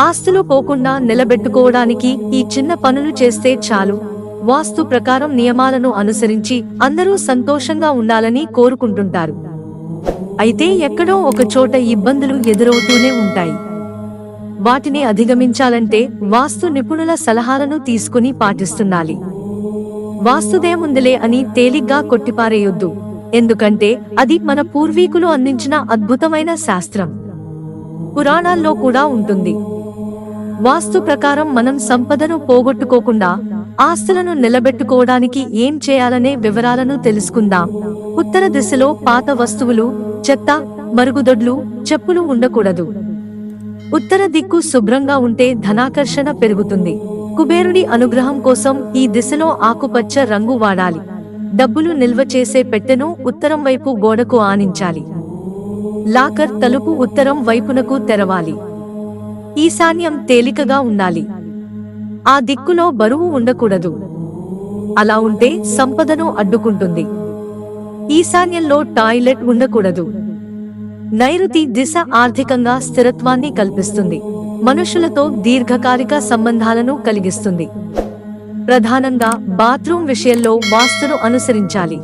ఆస్తులు పోకుండా నిలబెట్టుకోవడానికి ఈ చిన్న పనులు చేస్తే చాలు. వాస్తు ప్రకారం నియమాలను అనుసరించి అందరూ సంతోషంగా ఉండాలని కోరుకుంటుంటారు. అయితే ఎక్కడో ఒక చోట ఇబ్బందులు ఎదురవుతూనే ఉంటాయి. వాటిని అధిగమించాలంటే వాస్తు నిపుణుల సలహాలను తీసుకుని పాటిస్తుండాలి వాస్తుదేముందిలే అని తేలిగ్గా కొట్టిపారేయొద్దు. ఎందుకంటే అది మన పూర్వీకులు అందించిన అద్భుతమైన శాస్త్రం. పురాణాల్లో కూడా ఉంటుంది. వాస్తు ప్రకారం మనం సంపదను పోగొట్టుకోకుండా ఆస్తులను నిలబెట్టుకోవడానికి ఏం చేయాలనే వివరాలను తెలుసుకుందాం. ఉత్తర దిశలో పాత వస్తువులు చెత్త మరుగుదొడ్లు చెప్పులు ఉండకూడదు. ఉత్తర దిక్కు శుభ్రంగా ఉంటే ధనాకర్షణ పెరుగుతుంది. కుబేరుడి అనుగ్రహం కోసం ఈ దిశలో ఆకుపచ్చ రంగు వాడాలి. డబ్బులు నిల్వ చేసే పెట్టెను ఉత్తరం వైపు గోడకు ఆనించాలి. లాకర్ తలుపు ఉత్తరం వైపునకు తెరవాలి. ఈశాన్యం తేలికగా ఉండాలి. ఆ దిక్కులో బరువు ఉండకూడదు. అలా ఉంటే సంపదను అడ్డుకుంటుంది. ఈశాన్యంలో టాయిలెట్ ఉండకూడదు. నైరుతి దిశ ఆర్థికంగా స్థిరత్వాన్ని కల్పిస్తుంది. మనుషులతో దీర్ఘకాలిక సంబంధాలను కలిగిస్తుంది. ప్రధానంగా బాత్రూం విషయంలో వాస్తును అనుసరించాలి.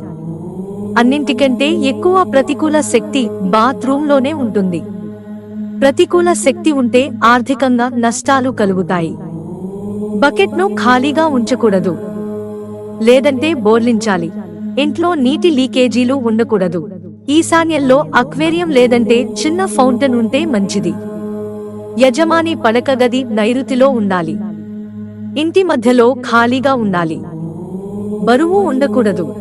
అన్నింటికంటే ఎక్కువ ప్రతికూల శక్తి బాత్రూంలోనే ఉంటుంది. ప్రతికూల శక్తి ఉంటే ఆర్థికంగా నష్టాలు కలుగుతాయి. బకెట్ను ఖాళీగా ఉంచకూడదు. లేదంటే బోర్లించాలి. ఇంట్లో నీటి లీకేజీలు ఉండకూడదు. ఈశాన్యంలో అక్వేరియం లేదంటే చిన్న ఫౌంటైన్ ఉంటే మంచిది. యజమాని పడక గది నైరుతిలో ఉండాలి. ఇంటి మధ్యలో ఖాళీగా ఉండాలి. బరువు ఉండకూడదు.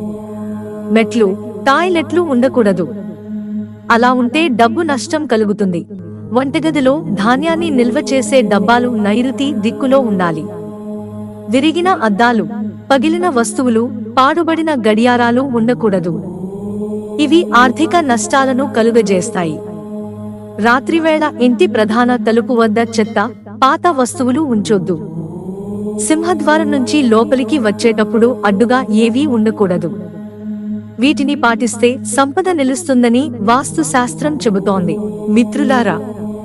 మెట్లు టాయిలెట్లు ఉండకూడదు. అలా ఉంటే డబ్బు నష్టం కలుగుతుంది. వంటగదిలో ధాన్యాన్ని నిల్వ చేసే డబ్బాలు నైరుతి దిక్కులో ఉండాలి. విరిగిన అద్దాలు పగిలిన వస్తువులు పాడుబడిన గడియారాలు ఉండకూడదు. ఇవి ఆర్థిక నష్టాలను కలుగజేస్తాయి. రాత్రివేళ ఇంటి ప్రధాన తలుపు వద్ద చెత్త పాత వస్తువులు ఉంచొద్దు. సింహద్వారం నుంచి లోపలికి వచ్చేటప్పుడు అడ్డుగా ఏవీ ఉండకూడదు. వీటిని పాటిస్తే సంపద నిలుస్తుందని వాస్తు శాస్త్రం చెబుతోంది. మిత్రులారా